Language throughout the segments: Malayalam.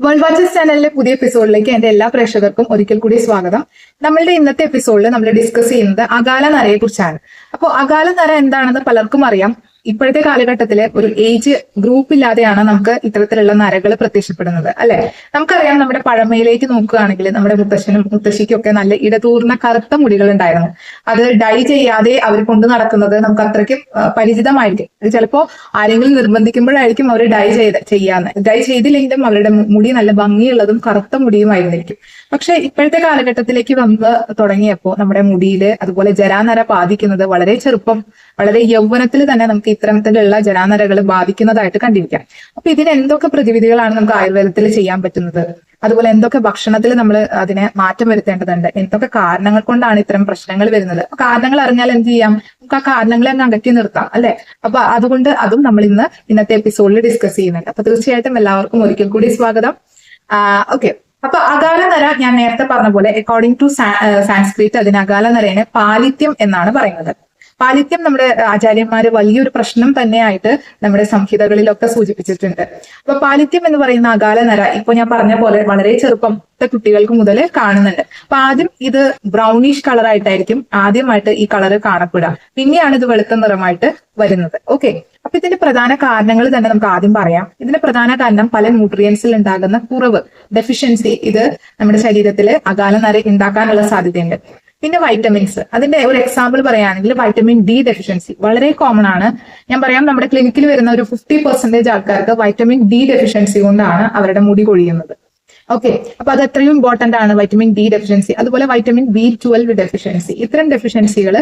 വേൾഡ് വാച്ചസ് ചാനലിലെ പുതിയ എപ്പിസോഡിലേക്ക് എന്റെ എല്ലാ പ്രേക്ഷകർക്കും ഒരിക്കൽ കൂടി സ്വാഗതം. നമ്മളുടെ ഇന്നത്തെ എപ്പിസോഡിൽ നമ്മൾ ഡിസ്കസ് ചെയ്യുന്നത് അകാല നരയെ കുറിച്ചാണ് അപ്പോൾ അകാല നര എന്താണെന്ന് പലർക്കും അറിയാം. ഇപ്പോഴത്തെ കാലഘട്ടത്തിലെ ഒരു ഏജ് ഗ്രൂപ്പ് ഇല്ലാതെയാണ് നമുക്ക് ഇത്തരത്തിലുള്ള നരകൾ പ്രത്യക്ഷപ്പെടുന്നത് അല്ലെ? നമുക്കറിയാം നമ്മുടെ പഴമയിലേക്ക് നോക്കുകയാണെങ്കിൽ നമ്മുടെ മുത്തശ്ശനും മുത്തശ്ശിക്കും ഒക്കെ നല്ല ഇടതൂർന്ന കറുത്ത മുടികൾ ഉണ്ടായിരുന്നു. അത് ഡൈ ചെയ്യാതെ അവർ കൊണ്ടു നടക്കുന്നത് നമുക്ക് അത്രയ്ക്കും പരിചിതമായിരിക്കും. അത് ചിലപ്പോ ആരെങ്കിലും നിർബന്ധിക്കുമ്പോഴായിരിക്കും അവർ ഡൈ ചെയ്ത് ചെയ്യാന്ന്. ഡൈ ചെയ്തില്ലെങ്കിലും അവരുടെ മുടി നല്ല ഭംഗിയുള്ളതും കറുത്ത മുടിയുമായിരുന്നിരിക്കും. പക്ഷെ ഇപ്പോഴത്തെ കാലഘട്ടത്തിലേക്ക് വന്ന് തുടങ്ങിയപ്പോൾ നമ്മുടെ മുടിയിൽ അതുപോലെ ജരാനര ബാധിക്കുന്നത് വളരെ ചെറുപ്പം വളരെ യൗവനത്തിൽ തന്നെ നമുക്ക് ഇത്തരത്തിലുള്ള ജനാനരകൾ ബാധിക്കുന്നതായിട്ട് കണ്ടിരിക്കാം. അപ്പൊ ഇതിന് എന്തൊക്കെ പ്രതിവിധികളാണ് നമുക്ക് ആയുർവേദത്തിൽ ചെയ്യാൻ പറ്റുന്നത്? അതുപോലെ എന്തൊക്കെ ഭക്ഷണത്തിൽ നമ്മൾ അതിനെ മാറ്റം വരുത്തേണ്ടതുണ്ട്? എന്തൊക്കെ കാരണങ്ങൾ കൊണ്ടാണ് ഇത്തരം പ്രശ്നങ്ങൾ വരുന്നത്? കാരണങ്ങൾ അറിഞ്ഞാൽ എന്ത് ചെയ്യാം? നമുക്ക് ആ കാരണങ്ങളെ അങ്ങ് അകറ്റി നിർത്താം അല്ലെ? അപ്പൊ അതുകൊണ്ട് അതും നമ്മൾ ഇന്ന് ഇന്നത്തെ എപ്പിസോഡിൽ ഡിസ്കസ് ചെയ്യുന്നുണ്ട്. അപ്പൊ തീർച്ചയായിട്ടും എല്ലാവർക്കും ഒരിക്കൽ കൂടി സ്വാഗതം. ഓക്കെ അപ്പൊ അകാല നര ഞാൻ നേരത്തെ പറഞ്ഞ പോലെ അക്കോർഡിംഗ് ടു സാൻസ്ക്രിറ്റ് അതിന് അകാല നരേനെ പാലിത്യം എന്നാണ് പറയുന്നത്. പാലിത്യം നമ്മുടെ ആചാര്യന്മാര് വലിയൊരു പ്രശ്നം തന്നെയായിട്ട് നമ്മുടെ സംഹിതകളിലൊക്കെ സൂചിപ്പിച്ചിട്ടുണ്ട്. അപ്പൊ പാലിത്യം എന്ന് പറയുന്ന അകാല നര ഇപ്പൊ ഞാൻ പറഞ്ഞ പോലെ വളരെ ചെറുപ്പം കുട്ടികൾക്ക് മുതൽ കാണുന്നുണ്ട്. അപ്പൊ ആദ്യം ഇത് ബ്രൗണിഷ് കളർ ആയിട്ടായിരിക്കും ആദ്യമായിട്ട് ഈ കളർ കാണപ്പെടുക. പിന്നെയാണ് ഇത് വെളുത്ത നിറമായിട്ട് വരുന്നത്. ഓക്കെ? അപ്പൊ ഇതിന്റെ പ്രധാന കാരണങ്ങൾ തന്നെ നമുക്ക് ആദ്യം പറയാം. ഇതിന്റെ പ്രധാന കാരണം പല ന്യൂട്രിയൻസിൽ ഉണ്ടാകുന്ന കുറവ് ഡെഫിഷ്യൻസി ഇത് നമ്മുടെ ശരീരത്തിൽ അകാല നര ഉണ്ടാക്കാനുള്ള സാധ്യതയുണ്ട്. പിന്നെ വൈറ്റമിൻസ് അതിന്റെ ഒരു എക്സാമ്പിൾ പറയുകയാണെങ്കിൽ വൈറ്റമിൻ ഡി ഡെഫിഷ്യൻസി വളരെ കോമൺ ആണ്. ഞാൻ പറയാം നമ്മുടെ ക്ലിനിക്കിൽ വരുന്ന ഒരു ഫിഫ്റ്റി പെർസെന്റേജ് ആൾക്കാർക്ക് വൈറ്റമിൻ ഡി ഡെഫിഷ്യൻസി കൊണ്ടാണ് അവരുടെ മുടി കൊഴിയുന്നത്. ഓക്കെ അപ്പൊ അത് എത്രയും ഇമ്പോർട്ടന്റ് ആണ് വൈറ്റമിൻ ഡി ഡെഫിഷ്യൻസി അതുപോലെ വൈറ്റമിൻ ബി ട്വൽവ് ഡെഫിഷ്യൻസി ഇത്തരം ഡെഫിഷ്യൻസികൾ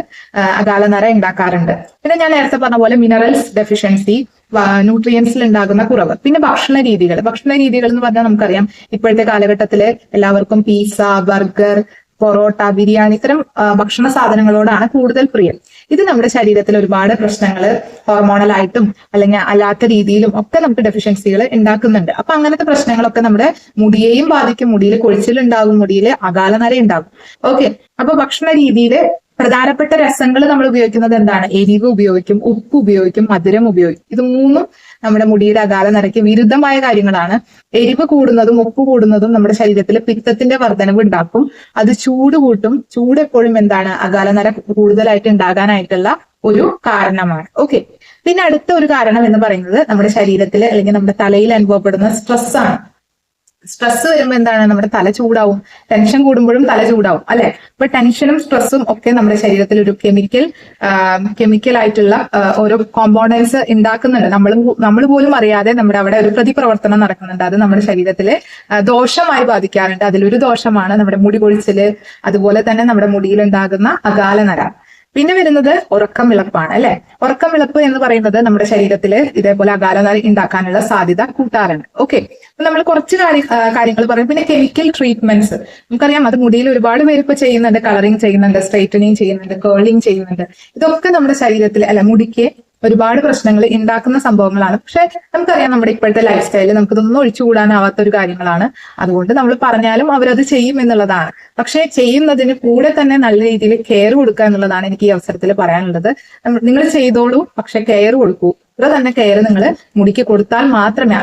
അകാല നര ഉണ്ടാക്കാറുണ്ട്. പിന്നെ ഞാൻ നേരത്തെ പറഞ്ഞ പോലെ മിനറൽസ് ഡെഫിഷ്യൻസി ന്യൂട്രിയൻസിൽ ഉണ്ടാകുന്ന കുറവ്. പിന്നെ ഭക്ഷണ രീതികൾ. ഭക്ഷണ രീതികൾ എന്ന് പറഞ്ഞാൽ നമുക്കറിയാം ഇപ്പോഴത്തെ കാലഘട്ടത്തിൽ എല്ലാവർക്കും പീസ ബർഗർ പൊറോട്ട ബിരിയാണി ഇത്തരം ഭക്ഷണ സാധനങ്ങളോടാണ് കൂടുതൽ പ്രിയം. ഇത് നമ്മുടെ ശരീരത്തിൽ ഒരുപാട് പ്രശ്നങ്ങൾ ഹോർമോണലായിട്ടും അല്ലെങ്കിൽ അല്ലാത്ത രീതിയിലും ഒക്കെ നമുക്ക് ഡെഫിഷ്യൻസികൾ ഉണ്ടാക്കുന്നുണ്ട്. അപ്പൊ അങ്ങനത്തെ പ്രശ്നങ്ങളൊക്കെ നമ്മുടെ മുടിയെയും ബാധിക്കും. മുടിയിൽ കൊഴിച്ചിലുണ്ടാകും മുടിയിൽ അകാലനര ഉണ്ടാകും. ഓക്കെ. അപ്പൊ ഭക്ഷണ രീതിയിൽ പ്രധാനപ്പെട്ട രസങ്ങൾ നമ്മൾ ഉപയോഗിക്കുന്നത് എന്താണ്? എരിവ് ഉപയോഗിക്കും ഉപ്പ് ഉപയോഗിക്കും മധുരം ഉപയോഗിക്കും. ഇത് മൂന്നും നമ്മുടെ മുടിയുടെ അകാല നിറയ്ക്ക് വിരുദ്ധമായ കാര്യങ്ങളാണ്. എരിവ് കൂടുന്നതും ഉപ്പ് കൂടുന്നതും നമ്മുടെ ശരീരത്തിൽ പിത്തത്തിന്റെ വർധനവ് ഉണ്ടാക്കും. അത് ചൂട് കൂട്ടും. ചൂട് എപ്പോഴും എന്താണ്? അകാല നിര കൂടുതലായിട്ട് ഉണ്ടാകാനായിട്ടുള്ള ഒരു കാരണമാണ്. ഓക്കെ പിന്നെ അടുത്ത ഒരു കാരണം എന്ന് പറയുന്നത് നമ്മുടെ ശരീരത്തിൽ അല്ലെങ്കിൽ നമ്മുടെ തലയിൽ അനുഭവപ്പെടുന്ന സ്ട്രെസ് ആണ്. സ്ട്രെസ് വരുമ്പോൾ എന്താണ്? നമ്മുടെ തല ചൂടാവും. ടെൻഷൻ കൂടുമ്പോഴും തല ചൂടാവും അല്ലെ? അപ്പൊ ടെൻഷനും സ്ട്രെസ്സും ഒക്കെ നമ്മുടെ ശരീരത്തിൽ ഒരു കെമിക്കൽ കെമിക്കൽ ആയിട്ടുള്ള ഓരോ കോമ്പോണൻസ് ഉണ്ടാക്കുന്നുണ്ട് നമ്മൾ നമ്മൾ പോലും അറിയാതെ നമ്മുടെ അവിടെ ഒരു പ്രതിപ്രവർത്തനം നടക്കുന്നുണ്ട്. അത് നമ്മുടെ ശരീരത്തിലെ ദോഷമായി ബാധിക്കാറുണ്ട്. അതിലൊരു ദോഷമാണ് നമ്മുടെ മുടി കൊഴിച്ചിൽ അതുപോലെ തന്നെ നമ്മുടെ മുടിയിൽ ഉണ്ടാകുന്ന അകാല നര പിന്നെ വരുന്നത് ഉറക്കം വിളപ്പാണ് അല്ലെ? ഉറക്കം വിളപ്പ് എന്ന് പറയുന്നത് നമ്മുടെ ശരീരത്തിൽ ഇതേപോലെ അകാലത ഉണ്ടാക്കാനുള്ള സാധ്യത കൂട്ടാറുണ്ട് ഓക്കെ അപ്പൊ നമ്മൾ കുറച്ച് കാര്യ കാര്യങ്ങൾ പറയും. പിന്നെ കെമിക്കൽ ട്രീറ്റ്മെന്റ്സ് നമുക്കറിയാം അത് മുടിയിൽ ഒരുപാട് പേര് ഇപ്പൊ ചെയ്യുന്നുണ്ട്. കളറിങ് ചെയ്യുന്നുണ്ട് സ്ട്രൈറ്റനിങ് ചെയ്യുന്നുണ്ട് കേളിങ് ചെയ്യുന്നുണ്ട്. ഇതൊക്കെ നമ്മുടെ ശരീരത്തിൽ അല്ല മുടിക്ക് ഒരുപാട് പ്രശ്നങ്ങൾ ഉണ്ടാക്കുന്ന സംഭവങ്ങളാണ്. പക്ഷെ നമുക്കറിയാം നമ്മുടെ ഇപ്പോഴത്തെ ലൈഫ് സ്റ്റൈലിൽ നമുക്കിതൊന്നും ഒഴിച്ചുകൂടാനാവാത്ത ഒരു കാര്യങ്ങളാണ്. അതുകൊണ്ട് നമ്മൾ പറഞ്ഞാലും അവരത് ചെയ്യും എന്നുള്ളതാണ്. പക്ഷെ ചെയ്യുന്നതിന് കൂടെ തന്നെ നല്ല രീതിയിൽ കെയർ കൊടുക്കുക എന്നുള്ളതാണ് എനിക്ക് ഈ അവസരത്തിൽ പറയാനുള്ളത്. നിങ്ങൾ ചെയ്തോളൂ പക്ഷെ കെയർ കൊടുക്കൂ. ഇത്ര തന്നെ കെയർ നിങ്ങൾ മുടിക്ക് കൊടുത്താൽ മാത്രമേ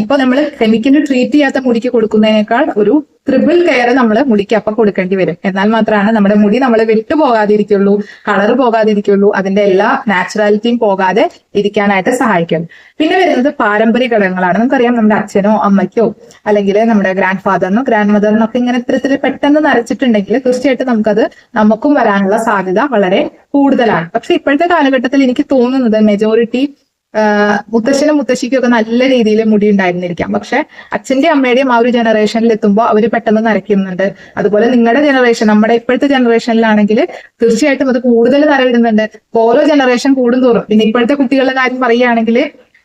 ഇപ്പൊ നമ്മൾ കെമിക്കലിന് ട്രീറ്റ് ചെയ്യാത്ത മുടിക്ക് കൊടുക്കുന്നതിനേക്കാൾ ഒരു ത്രിബിൾ കെയർ നമ്മൾ മുടിക്ക് അപ്പം കൊടുക്കേണ്ടി വരും. എന്നാൽ മാത്രമാണ് നമ്മുടെ മുടി നമ്മൾ വിട്ടു പോകാതിരിക്കുള്ളൂ കളർ പോകാതിരിക്കുള്ളൂ അതിന്റെ എല്ലാ നാച്ചുറാലിറ്റിയും പോകാതെ ഇരിക്കാനായിട്ട് സഹായിക്കും. പിന്നെ വരുന്നത് പാരമ്പര്യ ഘടകങ്ങളാണ്. നമുക്കറിയാം നമ്മുടെ അച്ഛനോ അമ്മയ്ക്കോ അല്ലെങ്കിൽ നമ്മുടെ ഗ്രാൻഡ് ഫാദറിനോ ഗ്രാൻഡ് മദറിനോ ഒക്കെ ഇങ്ങനെ ഇത്തരത്തിൽ പെട്ടെന്ന് നരച്ചിട്ടുണ്ടെങ്കിൽ തീർച്ചയായിട്ടും നമുക്കത് നമുക്കും വരാനുള്ള സാധ്യത വളരെ കൂടുതലാണ്. പക്ഷെ ഇപ്പോഴത്തെ കാലഘട്ടത്തിൽ എനിക്ക് തോന്നുന്നത് മെജോറിറ്റി മുത്തശ്ശനും മുത്തശ്ശിക്കും ഒക്കെ നല്ല രീതിയിൽ മുടി ഉണ്ടായിരുന്നിരിക്കാം. പക്ഷെ അച്ഛന്റെ അമ്മയുടെയും ആ ഒരു ജനറേഷനിൽ എത്തുമ്പോൾ അവർ പെട്ടെന്ന് നരയ്ക്കുന്നുണ്ട്. അതുപോലെ നിങ്ങളുടെ ജനറേഷൻ നമ്മുടെ ഇപ്പോഴത്തെ ജനറേഷനിലാണെങ്കിൽ തീർച്ചയായിട്ടും അത് കൂടുതൽ നരവിടുന്നുണ്ട് ഓരോ ജനറേഷൻ കൂടും തോറും പിന്നെ ഇപ്പോഴത്തെ കുട്ടികളുടെ കാര്യം പറയുകയാണെങ്കിൽ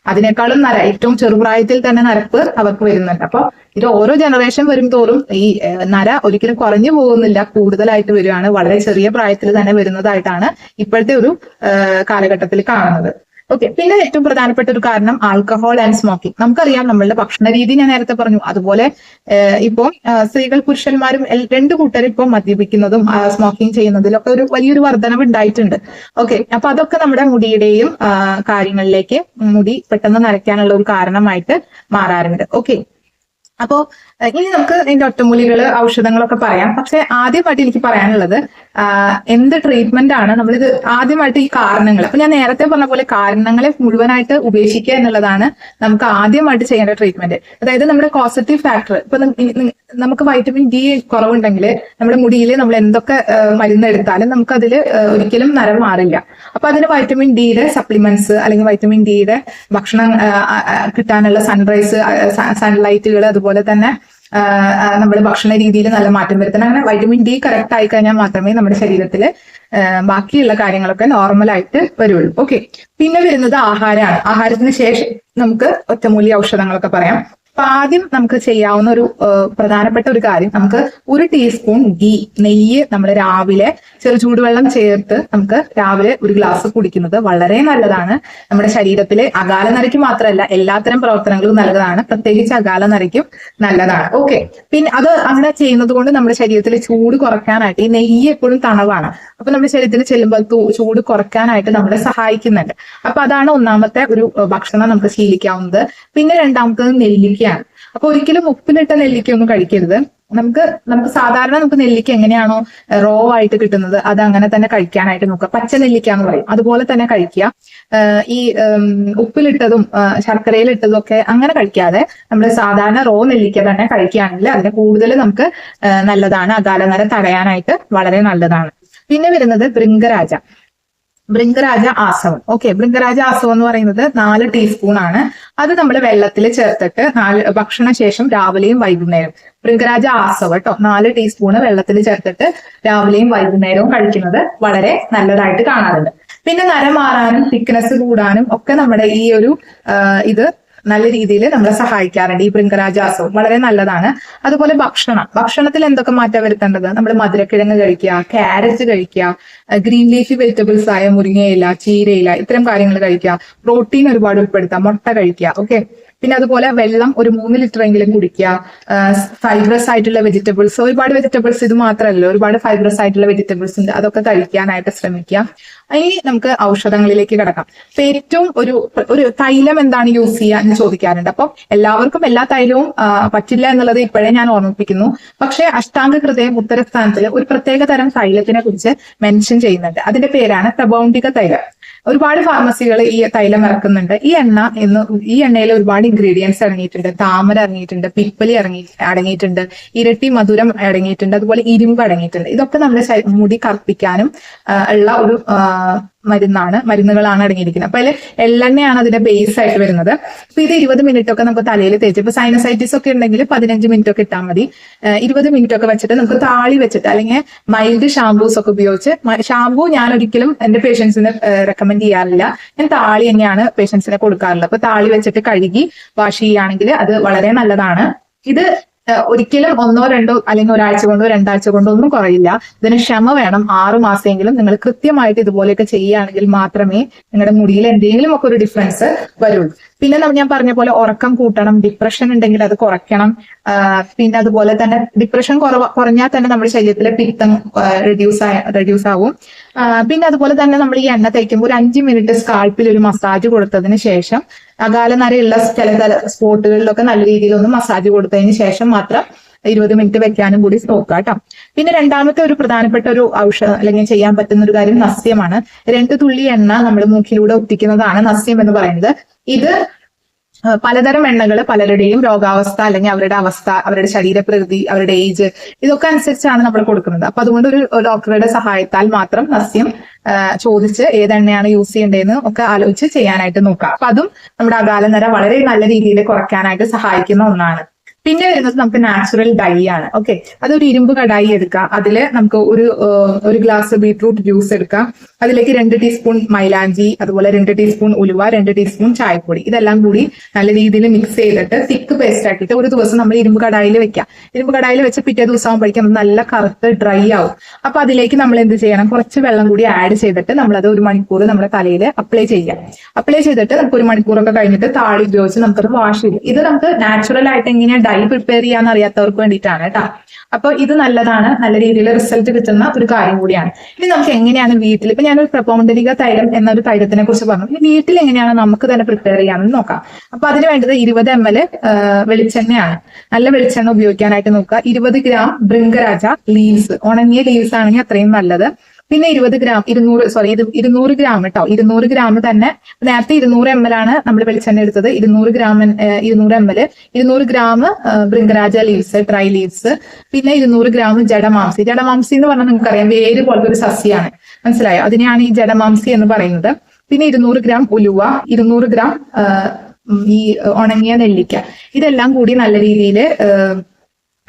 അതിനേക്കാളും നര ഏറ്റവും ചെറുപ്രായത്തിൽ തന്നെ നരപ്പ് അവർക്ക് വരുന്നുണ്ട്. അപ്പൊ ഇത് ഓരോ ജനറേഷൻ വരും തോറും ഈ നര ഒരിക്കലും കുറഞ്ഞു പോകുന്നില്ല കൂടുതലായിട്ട് വരികയാണ്. വളരെ ചെറിയ പ്രായത്തിൽ തന്നെ വരുന്നതായിട്ടാണ് ഇപ്പോഴത്തെ ഒരു കാലഘട്ടത്തിൽ കാണുന്നത്. ഓക്കെ പിന്നെ ഏറ്റവും പ്രധാനപ്പെട്ട ഒരു കാരണം ആൽക്കഹോൾ ആൻഡ് സ്മോക്കിംഗ് നമുക്കറിയാം നമ്മളുടെ ഭക്ഷണ രീതി ഞാൻ നേരത്തെ പറഞ്ഞു. അതുപോലെ ഇപ്പോൾ ഇപ്പം സ്ത്രീകൾ പുരുഷന്മാരും രണ്ട് കൂട്ടരും ഇപ്പോൾ മദ്യപിക്കുന്നതും സ്മോക്കിംഗ് ചെയ്യുന്നതിലൊക്കെ ഒരു വലിയൊരു വർധനവ് ഉണ്ടായിട്ടുണ്ട്. ഓക്കെ അപ്പൊ അതൊക്കെ നമ്മുടെ മുടിയുടെയും കാര്യങ്ങളിലേക്ക് മുടി പെട്ടെന്ന് നരയ്ക്കാനുള്ള ഒരു കാരണമായിട്ട് മാറാറുണ്ട്. ഓക്കെ അപ്പോ ഇനി നമുക്ക് ഇതിന്റെ ഒറ്റമൂലികൾ ഔഷധങ്ങളൊക്കെ പറയാം. പക്ഷെ ആദ്യമായിട്ട് എനിക്ക് പറയാനുള്ളത് എന്ത് ട്രീറ്റ്മെന്റ് ആണ് നമ്മളിത് ആദ്യമായിട്ട് ഈ കാരണങ്ങൾ? അപ്പൊ ഞാൻ നേരത്തെ പറഞ്ഞ പോലെ കാരണങ്ങളെ മുഴുവനായിട്ട് ഉപേക്ഷിക്കുക എന്നുള്ളതാണ് നമുക്ക് ആദ്യമായിട്ട് ചെയ്യേണ്ട ട്രീറ്റ്മെന്റ് അതായത് നമ്മുടെ പോസിറ്റീവ് ഫാക്ടർ ഇപ്പൊ നമുക്ക് വൈറ്റമിൻ ഡി കുറവുണ്ടെങ്കിൽ നമ്മുടെ മുടിയിൽ നമ്മൾ എന്തൊക്കെ മരുന്ന് എടുത്താലും നമുക്ക് അതിൽ ഒരിക്കലും നരം മാറില്ല. അപ്പൊ അതിന് വൈറ്റമിൻ ഡിയുടെ സപ്ലിമെന്റ്സ് അല്ലെങ്കിൽ വൈറ്റമിൻ ഡിയുടെ ഭക്ഷണം കിട്ടാനുള്ള സൺറൈസ് സൺലൈറ്റുകൾ അതുപോലെ തന്നെ നമ്മൾ ഭക്ഷണ രീതിയിൽ നല്ല മാറ്റം വരുത്തണം. അങ്ങനെ വൈറ്റമിൻ ഡി കറക്റ്റ് ആയി കഴിഞ്ഞാൽ മാത്രമേ നമ്മുടെ ശരീരത്തിൽ ബാക്കിയുള്ള കാര്യങ്ങളൊക്കെ നോർമൽ ആയിട്ട് വരുള്ളൂ. ഓക്കെ പിന്നെ വരുന്നത് ആഹാരമാണ് ആഹാരത്തിന് ശേഷം നമുക്ക് ഒറ്റമൂലി ഔഷധങ്ങളൊക്കെ പറയാം. അപ്പൊ ആദ്യം നമുക്ക് ചെയ്യാവുന്ന ഒരു പ്രധാനപ്പെട്ട ഒരു കാര്യം നമുക്ക് ഒരു ടീസ്പൂൺ ഗീ നെയ്യ് നമ്മൾ രാവിലെ ചെറു ചൂടുവെള്ളം ചേർത്ത് നമുക്ക് രാവിലെ ഒരു ഗ്ലാസ് കുടിക്കുന്നത് വളരെ നല്ലതാണ്. നമ്മുടെ ശരീരത്തിലെ അകാല നരയ്ക്ക് മാത്രമല്ല എല്ലാത്തരം പ്രവർത്തനങ്ങളും നല്ലതാണ്. പ്രത്യേകിച്ച് അകാല നരയ്ക്കും നല്ലതാണ്. ഓക്കെ. പിന്നെ അത് അങ്ങനെ ചെയ്യുന്നത് കൊണ്ട് നമ്മുടെ ശരീരത്തിലെ ചൂട് കുറയ്ക്കാനായിട്ട് ഈ നെയ്യ് എപ്പോഴും തണവാണ്. അപ്പൊ നമ്മുടെ ശരീരത്തിൽ ചെല്ലുമ്പോൾ ചൂട് കുറയ്ക്കാനായിട്ട് നമ്മളെ സഹായിക്കുന്നുണ്ട്. അപ്പൊ അതാണ് ഒന്നാമത്തെ ഒരു ഭക്ഷണം നമുക്ക് ശീലിക്കാവുന്നത്. പിന്നെ രണ്ടാമത്തത് നെല്ലിക്കയാണ് അപ്പൊ ഒരിക്കലും ഉപ്പിലിട്ട നെല്ലിക്ക ഒന്നും കഴിക്കരുത്. നമുക്ക് നമുക്ക് സാധാരണ നമുക്ക് നെല്ലിക്ക എങ്ങനെയാണോ റോ ആയിട്ട് കിട്ടുന്നത് അത് അങ്ങനെ തന്നെ കഴിക്കാനായിട്ട് നോക്കുക. പച്ച നെല്ലിക്ക എന്ന് പറയും. അതുപോലെ തന്നെ കഴിക്കുക. ഈ ഉപ്പിലിട്ടതും ശർക്കരയിലിട്ടതും ഒക്കെ അങ്ങനെ കഴിക്കാതെ നമ്മൾ സാധാരണ റോ നെല്ലിക്ക തന്നെ കഴിക്കുകയാണെങ്കിൽ അതിന് കൂടുതൽ നമുക്ക് നല്ലതാണ്. അകാലനര തടയാനായിട്ട് വളരെ നല്ലതാണ്. പിന്നെ വരുന്നത് ഭൃംഗരാജ. ഭൃംഗരാജ ആസവം. ഓക്കെ ഭൃംഗരാജ ആസവം എന്ന് പറയുന്നത് നാല് ടീസ്പൂൺ ആണ്. അത് നമ്മൾ വെള്ളത്തിൽ ചേർത്തിട്ട് നാല് ഭക്ഷണശേഷം രാവിലെയും വൈകുന്നേരം. ഭൃംഗരാജ ആസവം കേട്ടോ നാല് ടീസ്പൂണ് വെള്ളത്തിൽ ചേർത്തിട്ട് രാവിലെയും വൈകുന്നേരവും കഴിക്കുന്നത് വളരെ നല്ലതായിട്ട് കാണാറുണ്ട്. പിന്നെ നരം മാറാനും തിക്നെസ് കൂടാനും ഒക്കെ നമ്മുടെ ഈ ഒരു ഇത് നല്ല രീതിയിൽ നമ്മളെ സഹായിക്കാറുണ്ട്. ഈ ബൃങ്കരാജാസവും വളരെ നല്ലതാണ്. അതുപോലെ ഭക്ഷണം. ഭക്ഷണത്തിൽ എന്തൊക്കെ മാറ്റം വരുത്തേണ്ടത്? നമ്മൾ മധുരക്കിഴങ്ങ് കഴിക്കുക ക്യാരറ്റ് കഴിക്കുക ഗ്രീൻ ലീഫി വെജിറ്റബിൾസ് ആയ മുരിങ്ങയില ചീരയില ഇത്തരം കാര്യങ്ങൾ കഴിക്കുക. പ്രോട്ടീൻ ഒരുപാട് ഉൾപ്പെടുത്തുക മുട്ട കഴിക്കുക. ഓക്കെ? പിന്നെ അതുപോലെ വെള്ളം ഒരു മൂന്ന് ലിറ്റർ എങ്കിലും കുടിക്കുക. ഫൈബ്രസ് ആയിട്ടുള്ള വെജിറ്റബിൾസ്. ഒരുപാട് വെജിറ്റബിൾസ് ഇത് മാത്രമല്ല. ഒരുപാട് ഫൈബ്രസ് ആയിട്ടുള്ള വെജിറ്റബിൾസ് ഉണ്ട്. അതൊക്കെ കഴിക്കാനായിട്ട് ശ്രമിക്കുക. ഇനി നമുക്ക് ഔഷധങ്ങളിലേക്ക് കിടക്കാം. അപ്പൊ ഏറ്റവും ഒരു ഒരു തൈലം എന്താണ് യൂസ് ചെയ്യുക എന്ന് ചോദിക്കാറുണ്ട്. അപ്പം എല്ലാവർക്കും എല്ലാ തൈലവും പറ്റില്ല എന്നുള്ളത് ഇപ്പോഴേ ഞാൻ ഓർമ്മിപ്പിക്കുന്നു. പക്ഷേ അഷ്ടാംഗ ഹൃദയം ഉത്തരസ്ഥാനത്തിൽ ഒരു പ്രത്യേക തരം തൈലത്തിനെ കുറിച്ച് മെൻഷൻ ചെയ്യുന്നുണ്ട്. അതിന്റെ പേരാണ് പ്രബൗണ്ടിക തൈലം. ഒരുപാട് ഫാർമസികൾ ഈ തൈലം ഇറക്കുന്നുണ്ട്. ഈ എണ്ണ എന്ന് ഈ എണ്ണയിൽ ഒരുപാട് ഇൻഗ്രീഡിയൻസ് അടങ്ങിയിട്ടുണ്ട് താമര ഇറങ്ങിയിട്ടുണ്ട് പിപ്പലി ഇറങ്ങി അടങ്ങിയിട്ടുണ്ട് ഇരട്ടി മധുരം അടങ്ങിയിട്ടുണ്ട് അതുപോലെ ഇരുമ്പ് അടങ്ങിയിട്ടുണ്ട്. ഇതൊക്കെ നമ്മുടെ മുടി കറുപ്പിക്കാനും ഉള്ള ഒരു മരുന്നാണ് മരുന്നുകളാണ് അടങ്ങിയിരിക്കുന്നത്. അപ്പൊ അതിൽ എള്ളെണ്ണയാണ് അതിന്റെ ബേസ് ആയിട്ട് വരുന്നത്. അപ്പൊ ഇത് ഇരുപത് മിനിറ്റ് ഒക്കെ നമുക്ക് തലയിൽ തേച്ച് ഇപ്പൊ സൈനസൈറ്റിസ് ഒക്കെ ഉണ്ടെങ്കിൽ പതിനഞ്ച് മിനിറ്റ് ഒക്കെ ഇട്ടാൽ മതി ഇരുപത് മിനിറ്റ് ഒക്കെ വെച്ചിട്ട് നമുക്ക് താളി വെച്ചിട്ട് അല്ലെങ്കിൽ മൈൽഡ് ഷാംപൂസ് ഒക്കെ ഉപയോഗിച്ച് ഷാംപൂ ഞാൻ ഒരിക്കലും എന്റെ പേഷ്യൻസിന് റെക്കമെൻഡ് ചെയ്യാറില്ല. ഞാൻ താളി തന്നെയാണ് പേഷ്യൻസിനെ കൊടുക്കാറുള്ളത്. അപ്പൊ താളി വെച്ചിട്ട് കഴുകി വാഷ് ചെയ്യുകയാണെങ്കിൽ അത് വളരെ നല്ലതാണ്. ഇത് ഒരിക്കലും ഒന്നോ രണ്ടോ അല്ലെങ്കിൽ ഒരാഴ്ച കൊണ്ടോ രണ്ടാഴ്ച കൊണ്ടോ ഒന്നും കുറയില്ല. ഇതിന് ക്ഷമ വേണം. ആറു മാസമെങ്കിലും നിങ്ങൾ കൃത്യമായിട്ട് ഇതുപോലെയൊക്കെ ചെയ്യുകയാണെങ്കിൽ മാത്രമേ നിങ്ങളുടെ മുടിയിൽ എന്തെങ്കിലും ഒക്കെ ഒരു ഡിഫറൻസ് വരുള്ളൂ. പിന്നെ ഞാൻ പറഞ്ഞ പോലെ ഉറക്കം കൂട്ടണം. ഡിപ്രഷൻ ഉണ്ടെങ്കിൽ അത് കുറയ്ക്കണം. പിന്നെ അതുപോലെ തന്നെ ഡിപ്രഷൻ കുറവ് കുറഞ്ഞാൽ തന്നെ നമ്മുടെ ശരീരത്തിലെ പിത്തം റെഡ്യൂസ് റെഡ്യൂസ് ആവും. പിന്നെ അതുപോലെ തന്നെ നമ്മൾ ഈ എണ്ണ തേക്കുമ്പോൾ ഒരു അഞ്ച് മിനിറ്റ് സ്കാൾപ്പിൽ ഒരു മസാജ് കൊടുത്തതിന് ശേഷം അകാലനരയുള്ള ചില തല സ്പോട്ടുകളിലൊക്കെ നല്ല രീതിയിൽ ഒന്ന് മസാജ് കൊടുത്തതിന് ശേഷം മാത്രം ഇരുപത് മിനിറ്റ് വെക്കാനും കൂടി നോക്കുക പിന്നെ രണ്ടാമത്തെ ഒരു പ്രധാനപ്പെട്ട ഒരു ഔഷധം അല്ലെങ്കിൽ ചെയ്യാൻ പറ്റുന്ന ഒരു കാര്യം നസ്യമാണ്. രണ്ട് തുള്ളി എണ്ണ നമ്മൾ മൂക്കിലൂടെ ഒപ്പിക്കുന്നതാണ് നസ്യം എന്ന് പറയുന്നത്. ഇത് പലതരം എണ്ണകൾ പലരുടെയും രോഗാവസ്ഥ അല്ലെങ്കിൽ അവരുടെ അവസ്ഥ അവരുടെ ശരീരപ്രകൃതി അവരുടെ ഏജ് ഇതൊക്കെ അനുസരിച്ചാണ് നമ്മൾ കൊടുക്കുന്നത്. അപ്പൊ അതുകൊണ്ട് ഒരു ഡോക്ടറുടെ സഹായത്താൽ മാത്രം നസ്യം ചോദിച്ച് ഏതെണ്ണയാണ് യൂസ് ചെയ്യേണ്ടതെന്ന് ഒക്കെ ആലോചിച്ച് ചെയ്യാനായിട്ട് നോക്കാം. അപ്പൊ അതും നമ്മുടെ അകാലനര വളരെ നല്ല രീതിയിൽ കുറയ്ക്കാനായിട്ട് സഹായിക്കുന്ന ഒന്നാണ്. പിന്നെ വരുന്നത് നമുക്ക് നാച്ചുറൽ ഡൈ ആണ്. ഓക്കെ അതൊരു ഇരുമ്പ് കടായി എടുക്കാം. അതിൽ നമുക്ക് ഒരു ഒരു ഗ്ലാസ് ബീട്രൂട്ട് ജ്യൂസ് എടുക്കാം. അതിലേക്ക് രണ്ട് ടീസ്പൂൺ മൈലാഞ്ചി അതുപോലെ രണ്ട് ടീസ്പൂൺ ഉലുവ രണ്ട് ടീസ്പൂൺ ചായപ്പൊടി. ഇതെല്ലാം കൂടി നല്ല രീതിയിൽ മിക്സ് ചെയ്തിട്ട് തിക്ക് പേസ്റ്റ് ആക്കിയിട്ട് ഒരു ദിവസം നമ്മൾ ഇരുമ്പ് കടായിൽ വെക്കാം. ഇരുമ്പ് കടായിൽ വെച്ച് പിറ്റേ ദിവസം ആകുമ്പോഴേക്കും നല്ല കറുത്ത് ഡ്രൈ ആവും. അപ്പൊ അതിലേക്ക് നമ്മൾ എന്ത് ചെയ്യണം? കുറച്ച് വെള്ളം കൂടി ആഡ് ചെയ്തിട്ട് നമ്മളത് ഒരു മണിക്കൂർ നമ്മുടെ തലയിൽ അപ്ലൈ ചെയ്യാം. അപ്ലൈ ചെയ്തിട്ട് നമുക്ക് ഒരു മണിക്കൂറൊക്കെ കഴിഞ്ഞിട്ട് താളി ഉപയോഗിച്ച് നമുക്കത് വാഷ് ചെയ്യും. ഇത് നമുക്ക് നാച്ചുറൽ ആയിട്ട് എങ്ങനെയാണ് ഡൈ പ്രിപ്പയർ ചെയ്യാൻ അറിയാത്തവർക്ക് വേണ്ടിയിട്ടാണ് കേട്ടോ അപ്പൊ ഇത് നല്ലതാണ്. നല്ല രീതിയിൽ റിസൾട്ട് കിട്ടുന്ന ഒരു കാര്യം കൂടിയാണ്. ഇനി നമുക്ക് എങ്ങനെയാണ് വീട്ടിൽ ഇപ്പൊ ഞാനൊരു പ്രപോണ്ടരിക തൈലം എന്നൊരു തൈലത്തിനെ കുറിച്ച് പറഞ്ഞു. ഇനി വീട്ടിൽ എങ്ങനെയാണ് നമുക്ക് തന്നെ പ്രിപ്പയർ ചെയ്യാമെന്ന് നോക്കാം. അപ്പൊ അതിന് വേണ്ടത് ഇരുപത് എം എൽ വെളിച്ചെണ്ണയാണ്. നല്ല വെളിച്ചെണ്ണ ഉപയോഗിക്കാനായിട്ട് നോക്കുക. ഇരുപത് ഗ്രാം ബൃങ്കരാജ ലീവ്സ് ഉണങ്ങിയ ലീവ്സ് ആണെങ്കിൽ അത്രയും നല്ലത്. പിന്നെ ഇരുപത് ഗ്രാം ഇരുന്നൂറ് സോറി ഇത് ഇരുന്നൂറ് ഗ്രാം കേട്ടോ ഇരുന്നൂറ് ഗ്രാം തന്നെ നേരത്തെ ഇരുന്നൂറ് എം എൽ ആണ് നമ്മൾ വെളിച്ചെണ്ണ എടുത്തത്. ഇരുന്നൂറ് ഗ്രാം ഇരുന്നൂറ് എം എൽ ഇരുന്നൂറ് gram bhringraja leaves dry leaves പിന്നെ ഇരുന്നൂറ് ഗ്രാം ജഡമാംസി. ജഡമാംസി എന്ന് പറഞ്ഞാൽ നിങ്ങൾക്കറിയാം വേര് പോലത്തെ ഒരു സസ്യമാണ് മനസ്സിലായോ? അതിനെയാണ് ഈ ജഡമാംസി എന്ന് പറയുന്നത്. പിന്നെ ഇരുന്നൂറ് ഗ്രാം ഉലുവ ഇരുന്നൂറ് ഗ്രാം ഈ ഉണങ്ങിയ നെല്ലിക്ക. ഇതെല്ലാം കൂടി നല്ല രീതിയിൽ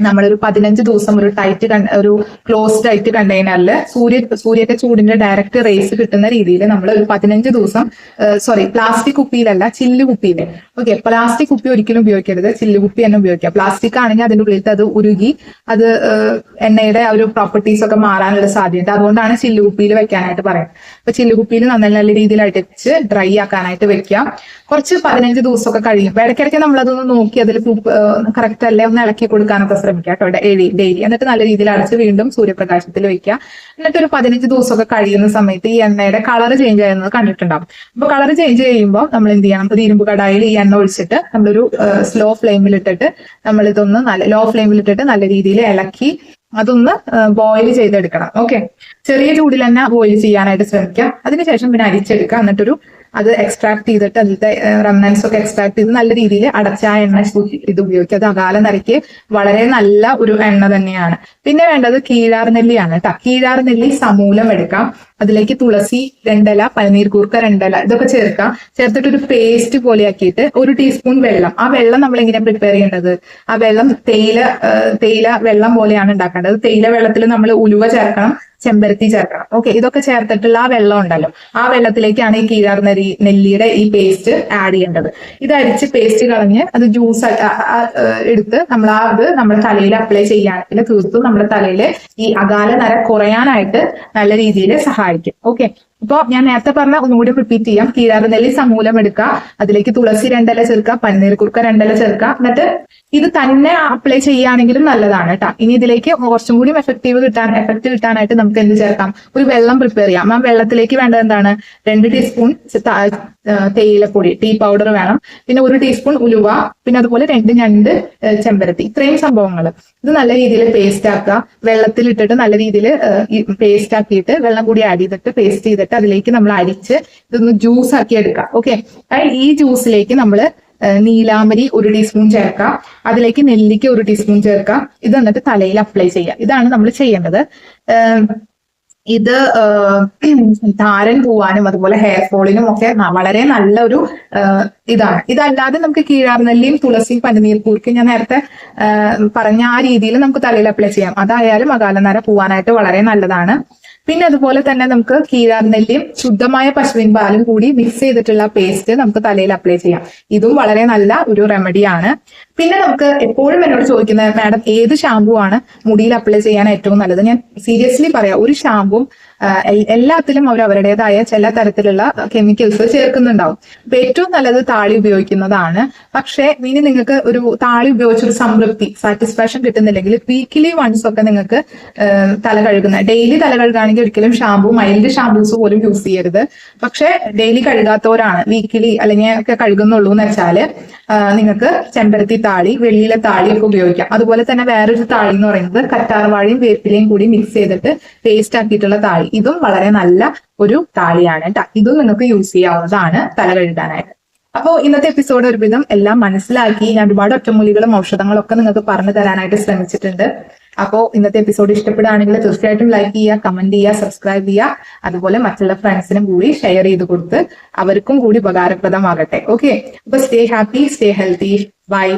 നമ്മളൊരു പതിനഞ്ച് ദിവസം ഒരു ടൈറ്റ് ഒരു ക്ലോസ് ടൈറ്റ് കണ്ടെയ്നറിൽ സൂര്യ സൂര്യന്റെ ചൂടിന്റെ ഡയറക്റ്റ് റേസ് കിട്ടുന്ന രീതിയിൽ നമ്മൾ ഒരു പതിനഞ്ച് ദിവസം സോറി പ്ലാസ്റ്റിക് കുപ്പിയിലല്ല ചില്ല് കുപ്പിയിൽ ഓക്കെ പ്ലാസ്റ്റിക് കുപ്പി ഒരിക്കലും ഉപയോഗിക്കരുത്. ചില്ല് കുപ്പി തന്നെ ഉപയോഗിക്കുക. പ്ലാസ്റ്റിക് ആണെങ്കിൽ അതിന്റെ ഉള്ളിലത്തെ അത് ഉരുകി അത് എണ്ണയുടെ ഒരു പ്രോപ്പർട്ടീസ് ഒക്കെ മാറാനുള്ള സാധ്യത അതുകൊണ്ടാണ് ചില്ല് കുപ്പിയിൽ വെക്കാനായിട്ട് പറയുന്നത്. അപ്പൊ ചില്ലുകുപ്പിയിൽ നന്നായി നല്ല രീതിയിലായിട്ട് വെച്ച് ഡ്രൈ ആക്കാനായിട്ട് വെക്കാം. കുറച്ച് പതിനഞ്ച് ദിവസമൊക്കെ കഴിയും ഇടയ്ക്കിടയ്ക്ക് നമ്മൾ അതൊന്ന് നോക്കി അതിൽ കറക്റ്റ് അല്ലേ? ഒന്ന് ഇളക്കി കൊടുക്കാനൊക്കെ ശ്രമിക്കുക കേട്ടോ. ഡെയിലി ഡെയിലി എന്നിട്ട് നല്ല രീതിയിൽ അടച്ച് വീണ്ടും സൂര്യപ്രകാശത്തിൽ വെക്കുക എന്നിട്ട് ഒരു പതിനഞ്ച് ദിവസമൊക്കെ കഴിയുന്ന സമയത്ത് ഈ എണ്ണയുടെ കളർ ചേഞ്ച് ചെയ്യുന്നത് കണ്ടിട്ടുണ്ടാവും. അപ്പൊ കളർ ചേഞ്ച് ചെയ്യുമ്പോൾ നമ്മൾ എന്ത് ചെയ്യണം? ഒരു ഇരുമ്പ് കടായിൽ ഈ എണ്ണ ഒഴിച്ചിട്ട് നമ്മളൊരു സ്ലോ ഫ്ലെയിമിൽ ഇട്ടിട്ട് നമ്മൾ ഇതൊന്ന് നല്ല ലോ ഫ്ലെയിമിൽ ഇട്ടിട്ട് നല്ല രീതിയിൽ ഇളക്കി അതൊന്ന് ബോയിൽ ചെയ്തെടുക്കണം. ഓക്കെ ചെറിയ ചൂടിൽ തന്നെ ബോയിൽ ചെയ്യാനായിട്ട് ശ്രമിക്കുക അതിനുശേഷം പിന്നെ അരിച്ചെടുക്കുക എന്നിട്ടൊരു അത് എക്സ്ട്രാക്ട് ചെയ്തിട്ട് അതിലത്തെ റെമനൻസ് ഒക്കെ എക്സ്ട്രാക്ട് ചെയ്ത് നല്ല രീതിയിൽ അടച്ച എണ്ണ ഇത് ഉപയോഗിക്കുക. അത് അകാല നരയ്ക്ക് വളരെ നല്ല ഒരു എണ്ണ തന്നെയാണ്. പിന്നെ വേണ്ടത് കീഴാർ നെല്ലിയാണ് കേട്ടോ. കീഴാർ നെല്ലി സമൂലം എടുക്കാം. അതിലേക്ക് തുളസി രണ്ടല പനീർ കൂർക്ക രണ്ടല ഇതൊക്കെ ചേർക്കാം. ചേർത്തിട്ട് ഒരു പേസ്റ്റ് പോലെയാക്കിയിട്ട് ഒരു ടീസ്പൂൺ വെള്ളം. ആ വെള്ളം നമ്മൾ എങ്ങനെയാണ് പ്രിപ്പയർ ചെയ്യേണ്ടത്? ആ വെള്ളം തേയില തേയില വെള്ളം പോലെയാണ് ഉണ്ടാക്കേണ്ടത്. തേയില വെള്ളത്തിൽ നമ്മൾ ഉലുവ ചേർക്കണം ചെമ്പരത്തി ചേർക്കണം. ഓക്കെ ഇതൊക്കെ ചേർത്തിട്ടുള്ള ആ വെള്ളം ഉണ്ടല്ലോ. ആ വെള്ളത്തിലേക്കാണ് ഈ കീഴാർ നെല്ലി നെല്ലിയുടെ ഈ പേസ്റ്റ് ആഡ് ചെയ്യേണ്ടത്. ഇത് അരിച്ച് പേസ്റ്റ് കളഞ്ഞ് അത് ജ്യൂസ് എടുത്ത് നമ്മൾ ആ ഇത് നമ്മുടെ തലയിൽ അപ്ലൈ ചെയ്യുകയാണെങ്കിൽ തീർത്തും നമ്മുടെ തലയിൽ ഈ അകാല നര കുറയാനായിട്ട് നല്ല രീതിയിൽ സഹായിക്കും ഓക്കെ ഇപ്പൊ ഞാൻ നേരത്തെ പറഞ്ഞ ഒന്നുകൂടി റിപ്പീറ്റ് ചെയ്യാം. കീഴാറ് നെല്ലി സമൂലം എടുക്കുക അതിലേക്ക് തുളസി രണ്ടല ചേർക്കുക പന്നീർ കുറുക്ക രണ്ടല ചേർക്കുക എന്നിട്ട് ഇത് തന്നെ അപ്ലൈ ചെയ്യുകയാണെങ്കിലും നല്ലതാണ് കേട്ടോ ഇനി ഇതിലേക്ക് കുറച്ചും കൂടി എഫക്റ്റീവ് കിട്ടാൻ എഫക്റ്റ് കിട്ടാനായിട്ട് നമുക്ക് എന്ത് ചേർക്കാം? ഒരു വെള്ളം പ്രിപ്പയർ ചെയ്യാം. ആ വെള്ളത്തിലേക്ക് വേണ്ടത് എന്താണ്? രണ്ട് ടീസ്പൂൺ തേയിലപ്പൊടി ടീ പൗഡർ വേണം. പിന്നെ ഒരു ടീസ്പൂൺ ഉലുവ. പിന്നെ അതുപോലെ രണ്ട് ഞണ്ട് ചെമ്പരത്തി. ഇത്രയും സംഭവങ്ങൾ ഇത് നല്ല രീതിയിൽ പേസ്റ്റ് ആക്കുക വെള്ളത്തിലിട്ടിട്ട് നല്ല രീതിയിൽ പേസ്റ്റ് ആക്കിയിട്ട് വെള്ളം കൂടി ആഡ് ചെയ്തിട്ട് പേസ്റ്റ് ചെയ്തിട്ട് അതിലേക്ക് നമ്മൾ അരിച്ച് ഇതൊന്ന് ജ്യൂസ് ആക്കി എടുക്കാം ഓക്കെ ഈ ജ്യൂസിലേക്ക് നമ്മൾ നീലാമരി ഒരു ടീസ്പൂൺ ചേർക്കാം. അതിലേക്ക് നെല്ലിക്ക ഒരു ടീസ്പൂൺ ചേർക്കാം. ഇത് എന്നിട്ട് തലയിൽ അപ്ലൈ ചെയ്യാം. ഇതാണ് നമ്മൾ ചെയ്യേണ്ടത്. ഇത് താരൻ പോവാനും അതുപോലെ ഹെയർ ഫോളിനും ഒക്കെ വളരെ നല്ലൊരു ഇതാണ്. ഇതല്ലാതെ നമുക്ക് കീഴാർനെല്ലിയും തുളസിയും പനിനീർ കൂർക്കും ഞാൻ നേരത്തെ പറഞ്ഞ ആ രീതിയിൽ നമുക്ക് തലയിൽ അപ്ലൈ ചെയ്യാം. അതായാലും അകാലനര പോവാനായിട്ട് വളരെ നല്ലതാണ്. പിന്നെ അതുപോലെ തന്നെ നമുക്ക് കീഴാർനെല്ലിയും ശുദ്ധമായ പശുവിൻ പാലും കൂടി മിക്സ് ചെയ്തിട്ടുള്ള പേസ്റ്റ് നമുക്ക് തലയിൽ അപ്ലൈ ചെയ്യാം. ഇതും വളരെ നല്ല ഒരു റെമഡിയാണ് പിന്നെ നമുക്ക് എപ്പോഴും എന്നോട് ചോദിക്കുന്ന മാഡം ഏത് ഷാമ്പു ആണ് മുടിയിൽ അപ്ലൈ ചെയ്യാൻ ഏറ്റവും നല്ലത്? ഞാൻ സീരിയസ്ലി പറയാം ഒരു ഷാമ്പും എല്ലാത്തിലും അവർ അവരുടേതായ ചില തരത്തിലുള്ള കെമിക്കൽസ് ചേർക്കുന്നുണ്ടാവും. അപ്പൊ ഏറ്റവും നല്ലത് താളി ഉപയോഗിക്കുന്നതാണ്. പക്ഷേ ഇനി നിങ്ങൾക്ക് ഒരു താളി ഉപയോഗിച്ചൊരു സംതൃപ്തി സാറ്റിസ്ഫാക്ഷൻ കിട്ടുന്നില്ലെങ്കിൽ വീക്കിലി വൺസ് ഒക്കെ നിങ്ങൾക്ക് തല കഴുകുന്ന ഡെയിലി തല കഴുകുകയാണെങ്കിൽ ഒരിക്കലും ഷാമ്പു മൈൽഡ് ഷാമ്പൂസ് പോലും യൂസ് ചെയ്യരുത്. പക്ഷേ ഡെയിലി കഴുകാത്തവരാണ് വീക്കിലി അല്ലെങ്കിൽ ഒക്കെ കഴുകുന്നുള്ളൂ എന്ന് വെച്ചാൽ നിങ്ങൾക്ക് ചെമ്പരത്തി താളി വെള്ളിയിലെ താളിയൊക്കെ ഉപയോഗിക്കാം. അതുപോലെ തന്നെ വേറൊരു താളി എന്ന് പറയുന്നത് കറ്റാർവാഴയും വേപ്പിലയും കൂടി മിക്സ് ചെയ്തിട്ട് പേസ്റ്റ് ആക്കിയിട്ടുള്ള താളി. ഇതും വളരെ നല്ല ഒരു താളിയാണ് കേട്ടോ ഇതും നിങ്ങൾക്ക് യൂസ് ചെയ്യാവുന്നതാണ് തല കഴുകാനായിട്ട് അപ്പോൾ ഇന്നത്തെ എപ്പിസോഡ് ഒരുവിധം എല്ലാം മനസ്സിലാക്കി. ഞാൻ ഒരുപാട് ഒറ്റമൂലികളും ഔഷധങ്ങളും ഒക്കെ നിങ്ങൾക്ക് പറഞ്ഞു തരാനായിട്ട് ശ്രമിച്ചിട്ടുണ്ട്. അപ്പോൾ ഇന്നത്തെ എപ്പിസോഡ് ഇഷ്ടപ്പെടുകയാണെങ്കിൽ തീർച്ചയായിട്ടും ലൈക്ക് ചെയ്യുക കമന്റ് ചെയ്യുക സബ്സ്ക്രൈബ് ചെയ്യുക. അതുപോലെ മറ്റുള്ള ഫ്രണ്ട്സിനും കൂടി ഷെയർ ചെയ്ത് കൊടുത്ത് അവർക്കും കൂടി ഉപകാരപ്രദമാകട്ടെ. ഓക്കെ അപ്പൊ stay happy stay healthy bye